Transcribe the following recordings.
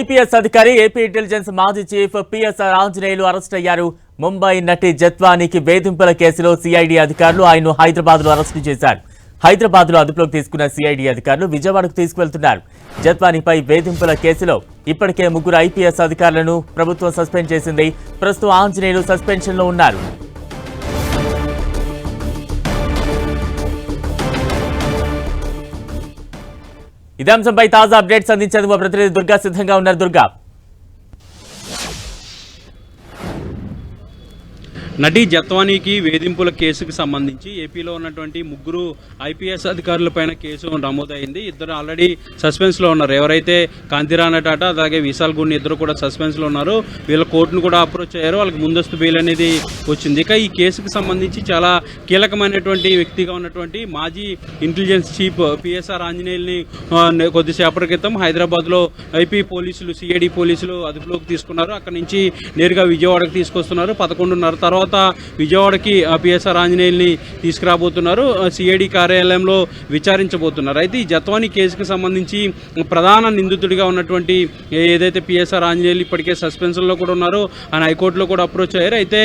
IPS అధికారి AP intelligence మాజీ chief PSR Anjaneyulu arrest అయ్యారు. ముంబై నటి జత్వానికి వేధింపుల కేసులో సిఐడి అధికారులు ఆయన్ను హైదరాబాద్లో అరెస్టు చేశారు. హైదరాబాద్లో అదుపులోకి తీసుకున్న సిఐడి అధికారులు విజయవాడకు తీసుకువెళ్తున్నారు. జత్వానిపై వేధింపుల కేసులో ఇప్పటికే ముగ్గురు ఐపీఎస్ అధికారులను ప్రభుత్వం సస్పెండ్ చేసింది. ప్రస్తుతం ఆంజనేయులు సస్పెన్షన్లో ఉన్నారు. ఇదే అంశంపై తాజా అప్డేట్స్ అందించేందుకు మా ప్రతినిధి దుర్గా సిద్ధంగా ఉన్నారు. దుర్గా నటి జత్వానీకి వేధింపుల కేసుకు సంబంధించి ఏపీలో ఉన్నటువంటి ముగ్గురు ఐపీఎస్ అధికారులపైన కేసు నమోదైంది. ఇద్దరు ఆల్రెడీ సస్పెన్స్లో ఉన్నారు. ఎవరైతే కాంతిరాణ టాటా అలాగే విశాల్ గుడిని ఇద్దరు కూడా సస్పెన్స్లో ఉన్నారు. వీళ్ళ కోర్టును కూడా అప్రోచ్ అయ్యారు. వాళ్ళకి ముందస్తు బెయిల్ అనేది వచ్చింది. ఇక ఈ కేసుకు సంబంధించి చాలా కీలకమైనటువంటి వ్యక్తిగా ఉన్నటువంటి మాజీ ఇంటెలిజెన్స్ చీఫ్ పిఎస్ఆర్ ఆంజనేయుల్ని కొద్దిసేపటి క్రితం హైదరాబాద్లో ఐపీ పోలీసులు సిఐడి పోలీసులు అదుపులోకి తీసుకున్నారు. అక్కడి నుంచి నేరుగా విజయవాడకు తీసుకొస్తున్నారు. పదకొండున్నర తర్వాత విజయవాడకి పిఎస్ఆర్ ఆంజనేయుల్ని తీసుకురాబోతున్నారు. సిఐడి కార్యాలయంలో విచారించబోతున్నారు. అయితే ఈ జత్వాని కేసుకు సంబంధించి ప్రధాన నిందితుడిగా ఉన్నటువంటి ఏదైతే పిఎస్ఆర్ ఆంజనేయులు ఇప్పటికే సస్పెన్షన్లో కూడా ఉన్నారో ఆయన హైకోర్టులో కూడా అప్రోచ్ అయ్యారు. అయితే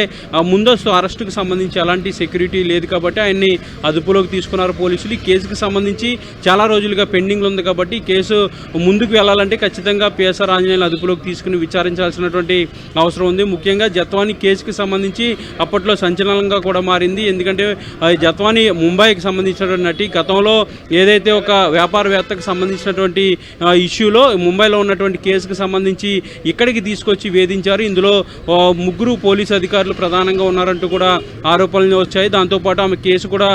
ముందస్తు అరెస్టుకు సంబంధించి ఎలాంటి సెక్యూరిటీ లేదు కాబట్టి ఆయన్ని అదుపులోకి తీసుకున్నారు పోలీసులు. ఈ కేసుకు సంబంధించి చాలా రోజులుగా పెండింగ్లో ఉంది కాబట్టి ఈ కేసు ముందుకు వెళ్ళాలంటే ఖచ్చితంగా పిఎస్ఆర్ ఆంజనేయులు అదుపులోకి తీసుకుని విచారించాల్సినటువంటి అవసరం ఉంది. ముఖ్యంగా జత్వాని కేసుకు సంబంధించి అప్పట్లో సంచలనంగా కూడా మారింది. ఎందుకంటే జత్వాని జత్వానీ ముంబైకి సంబంధించినటువంటి నటి గతంలో ఏదైతే ఒక వ్యాపారవేత్తకు సంబంధించినటువంటి ఇష్యూలో ముంబైలో ఉన్నటువంటి కేసుకు సంబంధించి ఇక్కడికి తీసుకొచ్చి వేధించారు. ఇందులో ముగ్గురు పోలీసు అధికారులు ప్రధానంగా ఉన్నారంటూ కూడా ఆరోపణలు వచ్చాయి. దాంతోపాటు ఆమె కేసు కూడా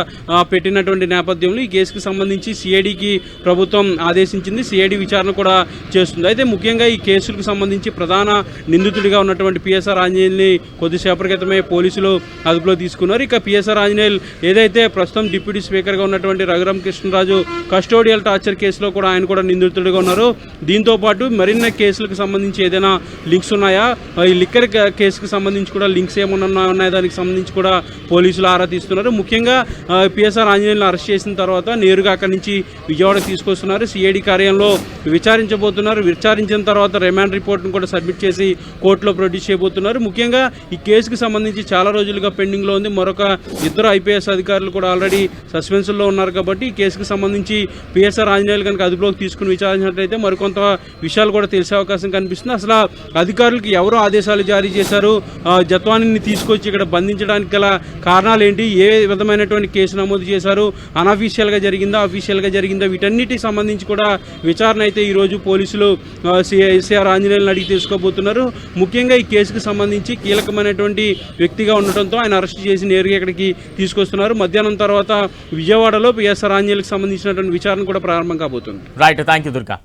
పెట్టినటువంటి నేపథ్యంలో ఈ కేసుకు సంబంధించి సిఐడికి ప్రభుత్వం ఆదేశించింది. సిఐడి విచారణ కూడా చేస్తుంది. అయితే ముఖ్యంగా ఈ కేసులకు సంబంధించి ప్రధాన నిందితుడిగా ఉన్నటువంటి పిఎస్ఆర్ ఆంజనేయుల్ని కొద్దిసేపటి క్రితమే పోలీసులు అదుపులో తీసుకున్నారు. ఇక పిఎస్ఆర్ ఆంజనేయులు ఏదైతే ప్రస్తుతం డిప్యూటీ స్పీకర్గా ఉన్నటువంటి రఘురామ్ కృష్ణరాజు కస్టోడియల్ టార్చర్ కేసులో కూడా ఆయన కూడా నిందితుడిగా ఉన్నారు. దీంతో పాటు మరిన్ని కేసులకు సంబంధించి ఏదైనా లింక్స్ ఉన్నాయా? ఈ లిక్కర్ కేసుకు సంబంధించి కూడా లింక్స్ ఏమన్నా ఉన్నాయా? దానికి సంబంధించి కూడా పోలీసులు ఆరా తీస్తున్నారు. ముఖ్యంగా పిఎస్ఆర్ ఆంజనేయులను అరెస్ట్ చేసిన తర్వాత నేరుగా అక్కడి నుంచి విజయవాడ తీసుకొస్తున్నారు. సిఐడి కార్యాలయంలో విచారించబోతున్నారు. విచారించిన తర్వాత రిమాండ్ రిపోర్ట్ను కూడా సబ్మిట్ చేసి కోర్టులో ప్రొడ్యూస్ చేయబోతున్నారు. ముఖ్యంగా ఈ కేసుకు సంబంధించి చాలా రోజులుగా పెండింగ్లో ఉంది. మరొక ఇద్దరు ఐపీఎస్ అధికారులు కూడా ఆల్రెడీ సస్పెన్షన్లో ఉన్నారు కాబట్టి ఈ కేసుకు సంబంధించి పిఎస్ఆర్ ఆంజనేయులు కనుక అదుపులోకి తీసుకుని విచారించినట్లయితే మరికొంత విషయాలు కూడా తెలిసే అవకాశం కనిపిస్తుంది. అసలు అధికారులకు ఎవరు ఆదేశాలు జారీ చేశారు? ఆ, జత్వానిని తీసుకొచ్చి ఇక్కడ బంధించడానికి గల కారణాలు ఏంటి? ఏ విధమైనటువంటి కేసు నమోదు చేశారు? అనఫీషియల్గా జరిగిందా? అఫీషియల్గా జరిగిందా? వీటన్నిటికి సంబంధించి కూడా విచారణ అయితే ఈరోజు పోలీసులు సిఆర్ ఆంజనేయులను అడిగి తెలుసుకోబోతున్నారు. ముఖ్యంగా ఈ కేసుకు సంబంధించి కీలకమైనటువంటి వ్యక్తి బిజీగా ఉండటంతో ఆయన అరెస్ట్ చేసి నేరుగా ఇక్కడికి తీసుకొస్తున్నారు. మధ్యాహ్నం తర్వాత విజయవాడలో పిఎస్ఆర్ ఆంజనేయులకు సంబంధించినటువంటి విచారణ కూడా ప్రారంభం కాబోతుంది. Right thank you Durga